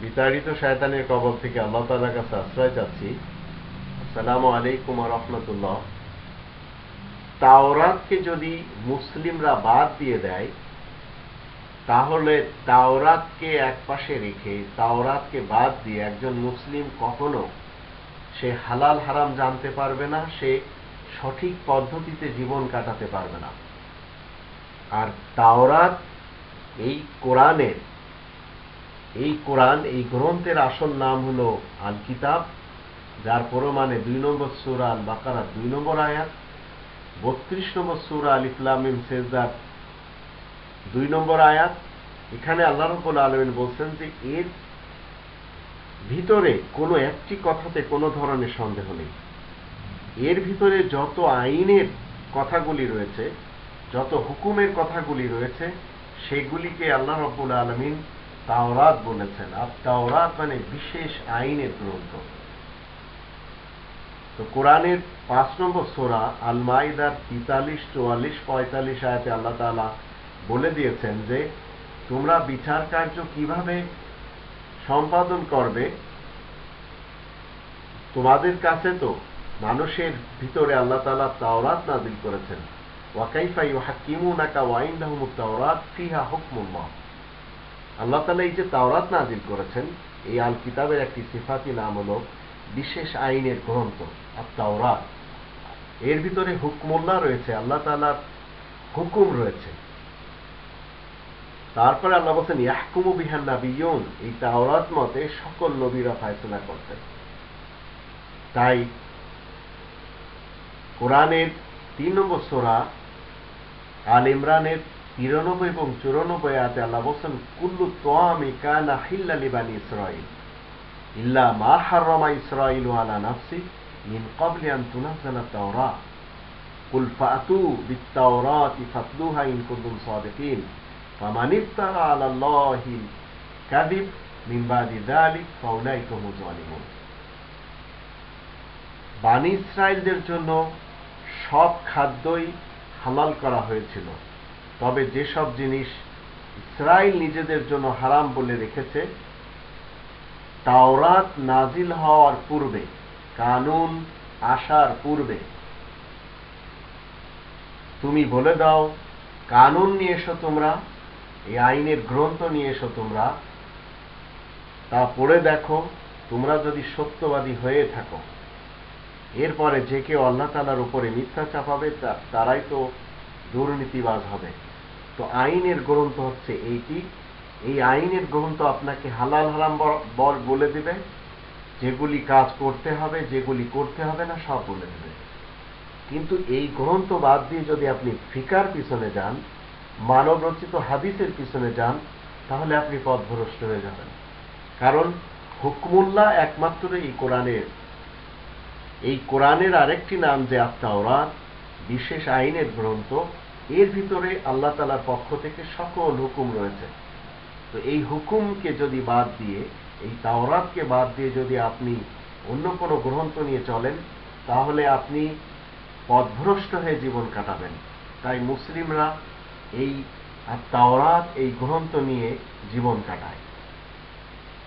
বিতাড়িত শয়তানের কবল থেকে আল্লাহ তালার কাছে আশ্রয় চাচ্ছি। আসসালামু আলাইকুম রহমতুল্লাহ। তাওরাতকে যদি মুসলিমরা বাদ দিয়ে দেয়, তাহলে তাওরাতকে একপাশে রেখে, তাওরাতকে বাদ দিয়ে একজন মুসলিম কখনো সে হালাল হারাম জানতে পারবে না, সে সঠিক পদ্ধতিতে জীবন কাটাতে পারবে না। আর তাওরাত এই কোরআনের এই কোরআন, এই গ্রন্থের আসল নাম হলো আল কিতাব যার পরমানে দুই নম্বর সুরা আল বাকারা দুই নম্বর আয়াত, বত্রিশ নম্বর সুরা আল ইসলামিম সেজদার দুই নম্বর আয়াত। এখানে আল্লাহ রব্বুল আলমিন বলছেন যে এর ভিতরে কোনো একটি কথাতে কোনো ধরনের সন্দেহ নেই। এর ভিতরে যত আইনের কথাগুলি রয়েছে, যত হুকুমের কথাগুলি রয়েছে, সেগুলিকে আল্লাহ রব্বুল আলমিন তাওরাত বলেছেন, আর তাওরাত মানে বিশেষ আইনের গ্রন্থ। তো কোরআনের পাঁচ নম্বর সোরা আল মাইদার তিতাল্লিশ, চুয়াল্লিশ, পঁয়তাল্লিশ আয়াতে আল্লাহ তালা বলে দিয়েছেন যে, তোমরা বিচার কার্য কীভাবে সম্পাদন করবে? তোমাদের কাছে তো মানুষের ভিতরে আল্লাহ তালা তাওরাত নাজিল করেছেন। ওয়াকাইফা ইউহাকিমুনাকা ওয়াইন্দাহুমুত তাওরাত, ফিহা হুকমুল্লাহ। আল্লাহ তালা এই যে তাওরাত নাজিল করেছেন, এই আল কিতাবের একটি সিফাতি নাম হল বিশেষ আইনের গ্রন্থ আর তাওরাত এর ভিতরে হুকমুল্লাহ রয়েছে, আল্লাহ তালার হুকুম রয়েছে। তারপরে আল্লাহ বলছেন, ইয়াহকুমু বিহান নাবিয়ুন এই তাওরাত মতে সকল নবীরা ফায়সলা করতেন। তাই কোরআনের তিন নম্বর সোরা আল ইমরানের তিরানব্বই এবং চুরানব্বই আয়াতে আল্লাহ বলছেন, কুল্লু তোয়ামি কানা হিল্লা লিবানি ইসরাইল ইল্লা মা হাররামা ইসরাইলু আলা নাফসি মিন ক্বাবলি আন তুনাজ্জালা তাওরা কুল ফাতু বিত-তাওরাতি ফাতলুহা ইন কুনতুম সাদিকিন, ফামান ইফতারা আলা আল্লাহি কাযিব মিন বাদি যালিক, ফাউলাইকা হুম যালিমুন। বানি ইসরায়েলদের জন্য সব খাদ্যই হালাল করা হয়েছিল। তবে যেসব জিনিস ইসরায়েল নিজেদের জন্য হারাম বলে রেখেছে, তাওরাত নাজিল হওয়ার পূর্বে, কানুন আসার পূর্বে। তুমি বলে দাও, কানুন নিয়ে এসো তোমরা এই আইনের গ্রন্থ নিয়ে এসো তোমরা। তা পড়ে দেখো, তোমরা যদি সত্যবাদী হয়ে থাকো। এরপরে যে কেউ আল্লাহ তালার উপরে মিথ্যা চাপাবে তারাই তো দুর্নীতিবাজ হবে। তো আইনের গ্রন্থ হচ্ছে এইটি। এই আইনের গ্রন্থ আপনাকে হালাল হারাম বল বলে দিবে। যেগুলি কাজ করতে হবে, যেগুলি করতে হবে না, সব বলে দেবে। কিন্তু এই গ্রন্থ বাদ দিয়ে যদি আপনি ফিকার পিছনে যান মানব রচিত হাদিসের পিছনে যান, তাহলে আপনি পথভ্রষ্ট হয়ে যাবেন। কারণ হুকমুল্লাহ একমাত্র এই কোরআনের এই কোরআনের আরেকটি নাম যে আত্মাওরাত বিশেষ আইনের গ্রন্থ, এর ভিতরে আল্লাহ তালার পক্ষ থেকে সকল হুকুম রয়েছে। তো এই হুকুমকে যদি বাদ দিয়ে, এই তাওরাতকে বাদ দিয়ে যদি আপনি অন্য কোনো গ্রন্থ নিয়ে চলেন, তাহলে আপনি পথভ্রষ্ট হয়ে জীবন কাটাবেন। তাই মুসলিমরা এই তাওরাত, এই গ্রন্থ নিয়ে জীবন কাটায়।